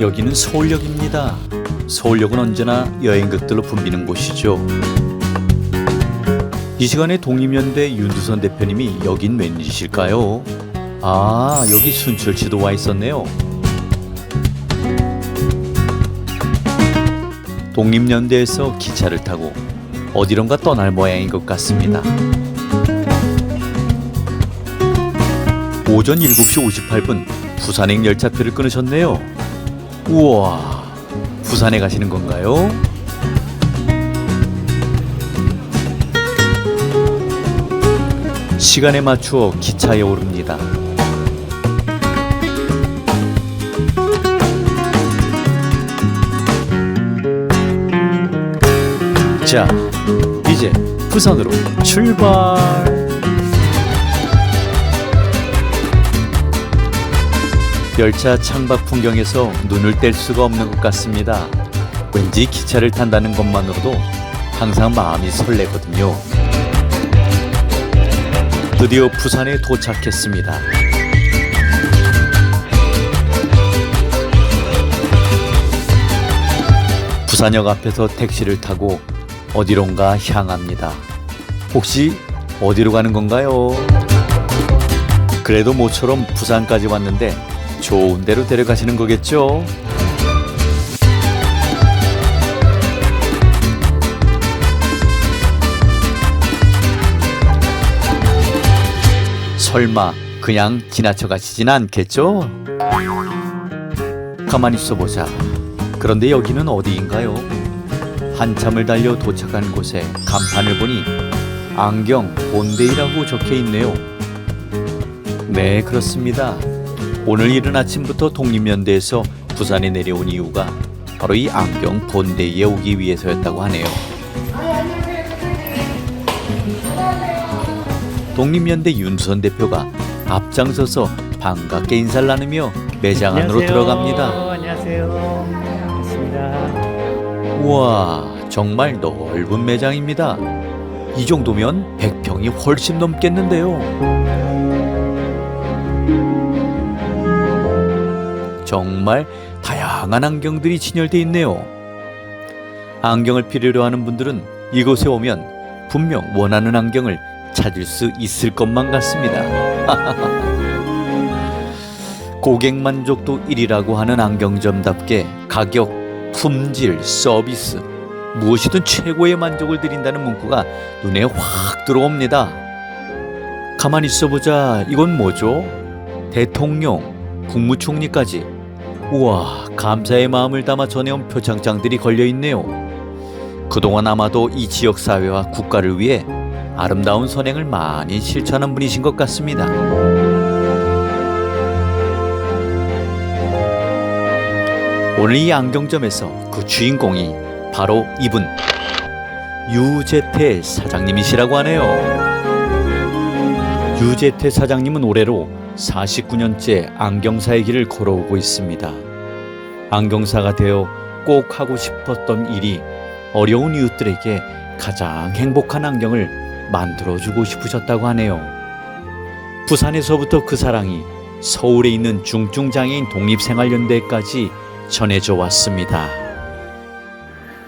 여기는 서울역입니다. 서울역은 언제나 여행객들로 붐비는 곳이죠. 이 시간에 독립연대 윤두선 대표님이 여긴 웬일이실까요? 아, 여기 순철 씨도 와 있었네요. 독립연대에서 기차를 타고 어디론가 떠날 모양인 것 같습니다. 오전 7시 58분 부산행 열차표를 끊으셨네요. 우와, 부산에 가시는 건가요? 시간에 맞추어 기차에 오릅니다. 자, 이제 부산으로 출발! 열차 창밖 풍경에서 눈을 뗄 수가 없는 것 같습니다. 왠지 기차를 탄다는 것만으로도 항상 마음이 설레거든요. 드디어 부산에 도착했습니다. 부산역 앞에서 택시를 타고 어디론가 향합니다. 혹시 어디로 가는 건가요? 그래도 모처럼 부산까지 왔는데 좋은 데로 데려가시는 거겠죠? 설마 그냥 지나쳐 가시진 않겠죠? 가만히 있어보자. 그런데 여기는 어디인가요? 한참을 달려 도착한 곳에 간판을 보니 안경 본데이라고 적혀 있네요. 네, 그렇습니다. 오늘 이른 아침부터 독립연대에서 부산에 내려온 이유가 바로 이 안경 본데이에 오기 위해서였다고 하네요. 독립연대 윤선 대표가 앞장서서 반갑게 인사를 나누며 매장 안으로 들어갑니다. 안녕하세요. 반갑습니다. 우와, 정말 넓은 매장입니다. 이 정도면 100평이 훨씬 넘겠는데요. 정말 다양한 안경들이 진열돼 있네요. 안경을 필요로 하는 분들은 이곳에 오면 분명 원하는 안경을 찾을 수 있을 것만 같습니다. 고객 만족도 1위라고 하는 안경점답게 가격, 품질, 서비스 무엇이든 최고의 만족을 드린다는 문구가 눈에 확 들어옵니다. 가만히 있어보자. 이건 뭐죠? 대통령, 국무총리까지. 우와, 감사의 마음을 담아 전해온 표창장들이 걸려 있네요. 그동안 아마도 이 지역 사회와 국가를 위해 아름다운 선행을 많이 실천한 분이신 것 같습니다. 오늘 이 안경점에서 그 주인공이 바로 이분 유재태 사장님이시라고 하네요. 유재태 사장님은 올해로 49년째 안경사의 길을 걸어오고 있습니다. 안경사가 되어 꼭 하고 싶었던 일이 어려운 이웃들에게 가장 행복한 안경을 만들어주고 싶으셨다고 하네요. 부산에서부터 그 사랑이 서울에 있는 중증장애인 독립생활연대까지 전해져 왔습니다.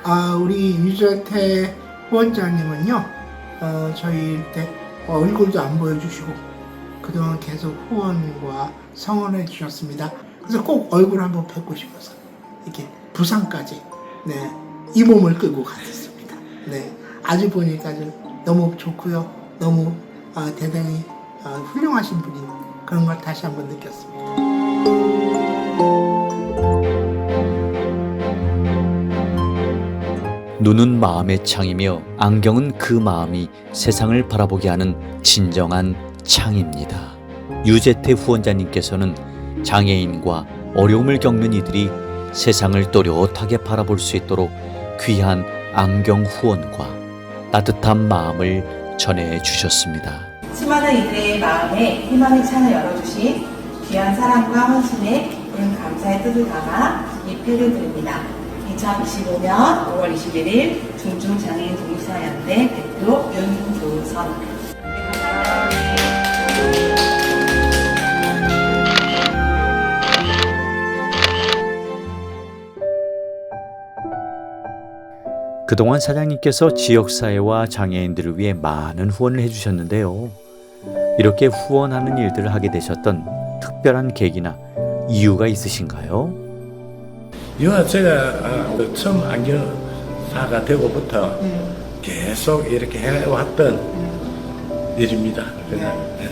아, 우리 유재태 후원자님은요, 어, 저희 때 얼굴도 안 보여주시고, 그동안 계속 후원과 성원해 주셨습니다. 그래서 꼭 얼굴 한번 뵙고 싶어서, 이렇게 부산까지, 네, 이 몸을 끌고 갔습니다. 네, 아주 보니까 너무 좋고요. 너무 아, 대단히 아, 훌륭하신 분인 그런 걸 다시 한번 느꼈습니다. 눈은 마음의 창이며 안경은 그 마음이 세상을 바라보게 하는 진정한 창입니다. 유재태 후원자님께서는 장애인과 어려움을 겪는 이들이 세상을 또렷하게 바라볼 수 있도록 귀한 안경 후원과 따뜻한 마음을 전해 주셨습니다. 수많은 이들의 마음에 희망의 창을 열어주신 귀한 사랑과 헌신에 은 감사의 뜻을 담아 이 팩을 드립니다. 2025년 5월 21일 중증장애인 독립사연대 대표 윤두선 그동안 사장님께서 지역사회와 장애인들을 위해 많은 후원을 해주셨는데요. 이렇게 후원하는 일들을 하게 되셨던 특별한 계기나 이유가 있으신가요? 이건 제가 아, 그 처음 안경사가 되고부터 네. 계속 이렇게 해왔던 네. 일입니다. 예.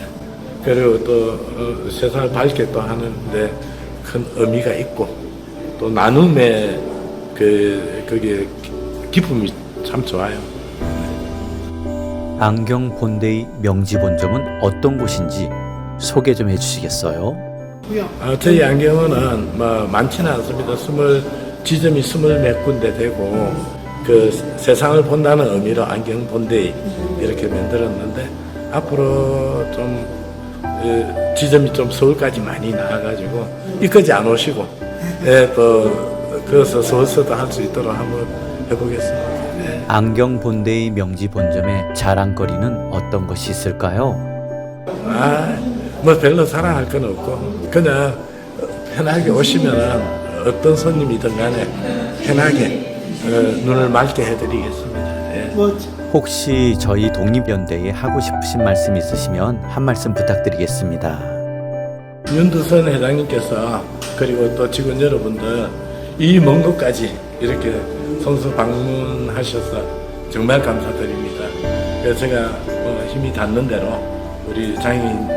그리고 또 어, 세상을 밝게 또 하는데 큰 의미가 있고 또 나눔의 그 그게 기쁨이 참 좋아요. 안경 본데이 명지 본점은 어떤 곳인지 소개 좀 해주시겠어요? 아, 저희 안경은 뭐 많지는 않습니다. 스물 지점이 스물 몇 군데 되고 그 세상을 본다는 의미로 안경 본데이 이렇게 만들었는데 앞으로 좀 어, 지점이 좀 서울까지 많이 나와가지고 이까지 안 오시고 예, 또 그래서 서울서도 할 수 있도록 한번 해보겠습니다. 예. 안경 본데이 명지 본점의 자랑거리는 어떤 것이 있을까요? 아, 뭐 별로 자랑할 건 없고 그냥 편하게 오시면은 어떤 손님이든 간에 편하게 어, 눈을 맑게 해드리겠습니다. 예. 뭐 혹시 저희 독립연대에 하고 싶으신 말씀 있으시면 한 말씀 부탁드리겠습니다. 윤두선 회장님께서 그리고 또 직원 여러분들 이 먼 곳까지 이렇게 성수 방문하셔서 정말 감사드립니다. 그래서 제가 뭐 힘이 닿는 대로 우리 장애인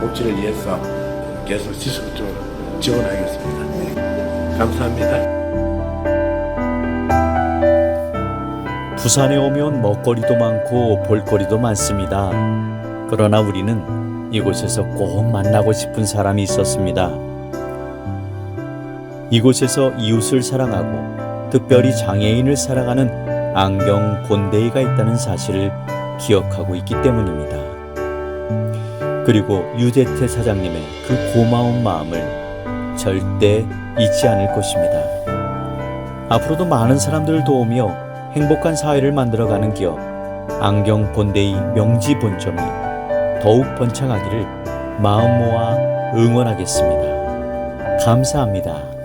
복지를 위해서 계속 지속적으로 지원하겠습니다. 감사합니다. 부산에 오면 먹거리도 많고 볼거리도 많습니다. 그러나 우리는 이곳에서 꼭 만나고 싶은 사람이 있었습니다. 이곳에서 이웃을 사랑하고 특별히 장애인을 사랑하는 안경 본데이가 있다는 사실을 기억하고 있기 때문입니다. 그리고 유재태 사장님의 그 고마운 마음을 절대 잊지 않을 것입니다. 앞으로도 많은 사람들을 도우며 행복한 사회를 만들어가는 기업 안경 본데이 명지 본점이 더욱 번창하기를 마음 모아 응원하겠습니다. 감사합니다.